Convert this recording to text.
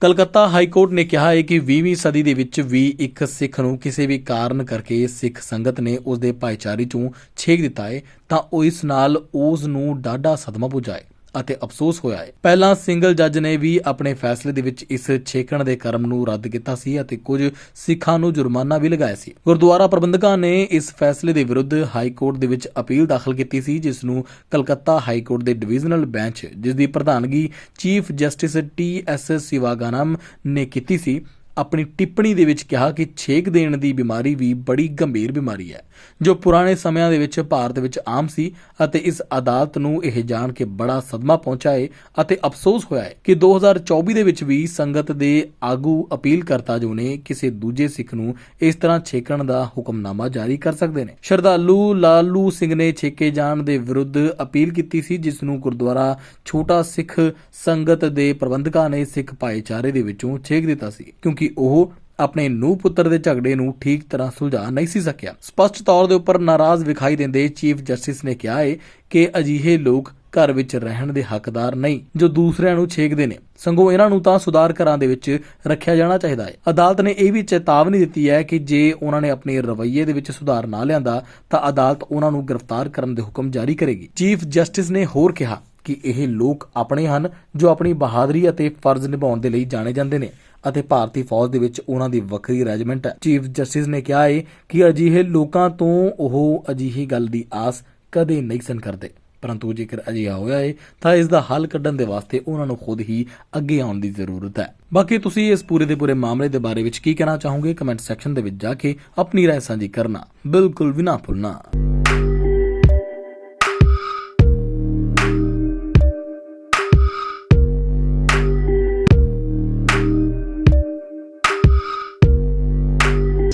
Calcutta high court ਨੇ ਕਿਹਾ ਹੈ ਕਿ 20ਵੀਂ ਸਦੀ ਦੇ ਵਿੱਚ ਵੀ ਇੱਕ ਸਿੱਖ ਨੂੰ ਕਿਸੇ ਵੀ ਕਾਰਨ ਕਰਕੇ ਸਿੱਖ ਸੰਗਤ ਨੇ ਉਸ ਦੇ ਭਾਈਚਾਰੇ ਚੋਂ ਛੇਕ ਦਿੱਤਾ ਹੈ ਤਾਂ ਉਹ ਇਸ ਨਾਲ ਉਸ ਨੂੰ ਡਾਢਾ ਸਦਮਾ ਪੁੱਜਾ ਹੈ। ਅਤੇ ਅਫਸੋਸ ਹੋਇਆ ਹੈ। ਪਹਿਲਾਂ ਸਿੰਗਲ ਜੱਜ ਨੇ ਵੀ ਆਪਣੇ ਫੈਸਲੇ ਦੇ ਵਿੱਚ ਇਸ ਛੇਕਣ ਦੇ ਕਰਮ ਨੂੰ ਰੱਦ ਕੀਤਾ ਸੀ ਅਤੇ ਕੁਝ ਸਿੱਖਾਂ ਨੂੰ ਜੁਰਮਾਨਾ ਵੀ ਲਗਾਇਆ ਸੀ। ਗੁਰਦੁਆਰਾ ਪ੍ਰਬੰਧਕਾਂ ਨੇ ਇਸ ਫੈਸਲੇ ਦੇ ਵਿਰੁੱਧ ਹਾਈ ਕੋਰਟ ਦੇ ਵਿੱਚ ਅਪੀਲ ਦਾਖਲ ਕੀਤੀ ਸੀ, ਜਿਸ ਨੂੰ ਕਲਕੱਤਾ ਹਾਈ ਕੋਰਟ ਦੇ ਡਿਵੀਜ਼ਨਲ ਬੈਂਚ, ਜਿਸ ਦੀ ਪ੍ਰਧਾਨਗੀ chief justice T S Sivagnanam ਨੇ ਕੀਤੀ ਸੀ। ਆਪਣੀ ਟਿੱਪਣੀ ਦੇ ਵਿੱਚ ਕਿਹਾ ਕਿ ਛੇਕ ਦੇਣ ਦੀ ਬਿਮਾਰੀ ਵੀ ਬੜੀ ਗੰਭੀਰ ਬਿਮਾਰੀ ਹੈ, ਜੋ ਪੁਰਾਣੇ ਸਮਿਆਂ ਦੇ ਵਿੱਚ ਭਾਰਤ ਵਿੱਚ ਆਮ ਸੀ ਅਤੇ ਇਸ ਅਦਾਲਤ ਨੂੰ ਇਹ ਜਾਣ ਕੇ ਬੜਾ ਸਦਮਾ ਪਹੁੰਚਾ ਅਤੇ ਅਫਸੋਸ ਹੋਇਆ ਹੈ ਕਿ 2024 ਦੇ ਵਿੱਚ ਵੀ ਸੰਗਤ ਦੇ ਆਗੂ ਅਪੀਲ ਕਰਤਾ ਜੋ ਨੇ ਕਿਸੇ ਦੂਜੇ ਸਿੱਖ ਨੂੰ ਇਸ ਤਰ੍ਹਾਂ ਛੇਕਣ ਦਾ ਹੁਕਮਨਾਮਾ ਜਾਰੀ ਕਰ ਸਕਦੇ ਨੇ। ਸ਼ਰਧਾਲੂ ਲਾਲੂ ਸਿੰਘ ਨੇ ਛੇਕੇ ਜਾਣ ਦੇ ਵਿਰੁੱਧ ਅਪੀਲ ਕੀਤੀ ਸੀ, ਜਿਸ ਨੂੰ ਗੁਰਦੁਆਰਾ ਛੋਟਾ ਸਿੱਖ ਸੰਗਤ ਦੇ ਪ੍ਰਬੰਧਕਾਂ ਨੇ ਸਿੱਖ ਭਾਈਚਾਰੇ ਦੇ ਵਿੱਚੋਂ ਛੇਕ ਦਿੱਤਾ ਸੀ, ਕਿਉਂਕਿ ਉਹ ਆਪਣੇ ਨੂੰਹ ਪੁੱਤਰ ਦੇ ਝਗੜੇ ਨੂੰ ਠੀਕ ਤਰ੍ਹਾਂ ਸੁਲਝਾ ਨਹੀਂ ਸੀ ਸਕਿਆ। ਸਪਸ਼ਟ ਤੌਰ ਦੇ ਉੱਪਰ ਨਾਰਾਜ਼ ਵਿਖਾਈ ਦਿੰਦੇ ਚੀਫ ਜਸਟਿਸ ਨੇ ਕਿਹਾ ਹੈ ਕਿ ਅਜਿਹੇ ਲੋਕ ਘਰ ਵਿੱਚ ਰਹਿਣ ਦੇ ਹੱਕਦਾਰ ਨਹੀਂ, ਜੋ ਦੂਸਰਿਆਂ ਨੂੰ ਛੇਕਦੇ ਨੇ। ਸੰਗੋ ਇਹਨਾਂ ਨੂੰ ਤਾਂ ਸੁਧਾਰ ਘਰਾਂ ਦੇ ਵਿੱਚ ਰੱਖਿਆ ਜਾਣਾ ਚਾਹੀਦਾ ਹੈ ਅਦਾਲਤ ਨੇ ਇਹ ਵੀ ਚੇਤਾਵਨੀ ਦਿੱਤੀ ਹੈ ਕਿ ਜੇ ਉਹਨਾਂ ਨੇ ਆਪਣੇ ਰਵੱਈਏ ਦੇ ਵਿੱਚ ਸੁਧਾਰ ਨਾ ਲਿਆਂਦਾ, ਤਾਂ ਅਦਾਲਤ ਉਹਨਾਂ ਨੂੰ ਗ੍ਰਿਫਤਾਰ ਕਰਨ ਦੇ ਹੁਕਮ ਜਾਰੀ ਕਰੇਗੀ। ਚੀਫ ਜਸਟਿਸ ਨੇ ਹੋਰ ਕਿਹਾ ਕਿ ਇਹ ਲੋਕ ਆਪਣੇ ਹਨ ਜੋ ਆਪਣੀ ਬਹਾਦਰੀ ਅਤੇ ਫਰਜ਼ ਨਿਭਾਉਣ ਦੇ ਲਈ ਜਾਣੇ ਜਾਂਦੇ ਨੇ ਅਤੇ ਭਾਰਤੀ ਫੌਜ ਦੇ ਵਿੱਚ ਉਹਨਾਂ ਦੀ ਵੱਖਰੀ ਰੈਜੀਮੈਂਟ ਹੈ ਚੀਫ ਜਸਟਿਸ ਨੇ ਕਿਹਾ ਹੈ ਕਿ ਅਜਿਹੇ ਲੋਕਾਂ ਤੋਂ ਉਹ ਅਜਿਹੀ ਗੱਲ ਦੀ ਆਸ ਕਦੇ ਨਹੀਂ ਸਨ ਕਰਦੇ ਪਰੰਤੂ ਜੇਕਰ ਅਜਿਹਾ ਹੋਇਆ ਹੈ ਤਾਂ ਇਸ ਦਾ ਹੱਲ ਕੱਢਣ ਦੇ ਵਾਸਤੇ ਉਹਨਾਂ ਨੂੰ ਖੁਦ ਹੀ ਅੱਗੇ ਆਉਣ ਦੀ ਜ਼ਰੂਰਤ ਹੈ ਬਾਕੀ ਤੁਸੀਂ ਇਸ ਪੂਰੇ ਦੇ ਪੂਰੇ ਮਾਮਲੇ ਦੇ ਬਾਰੇ ਵਿੱਚ ਕੀ ਕਹਿਣਾ ਚਾਹੋਗੇ ਕਮੈਂਟ ਸੈਕਸ਼ਨ ਦੇ ਵਿੱਚ ਜਾ ਕੇ ਆਪਣੀ رائے ਸਾਂਝੀ ਕਰਨਾ ਬਿਲਕੁਲ ਵੀ ਨਾ ਭੁੱਲਣਾ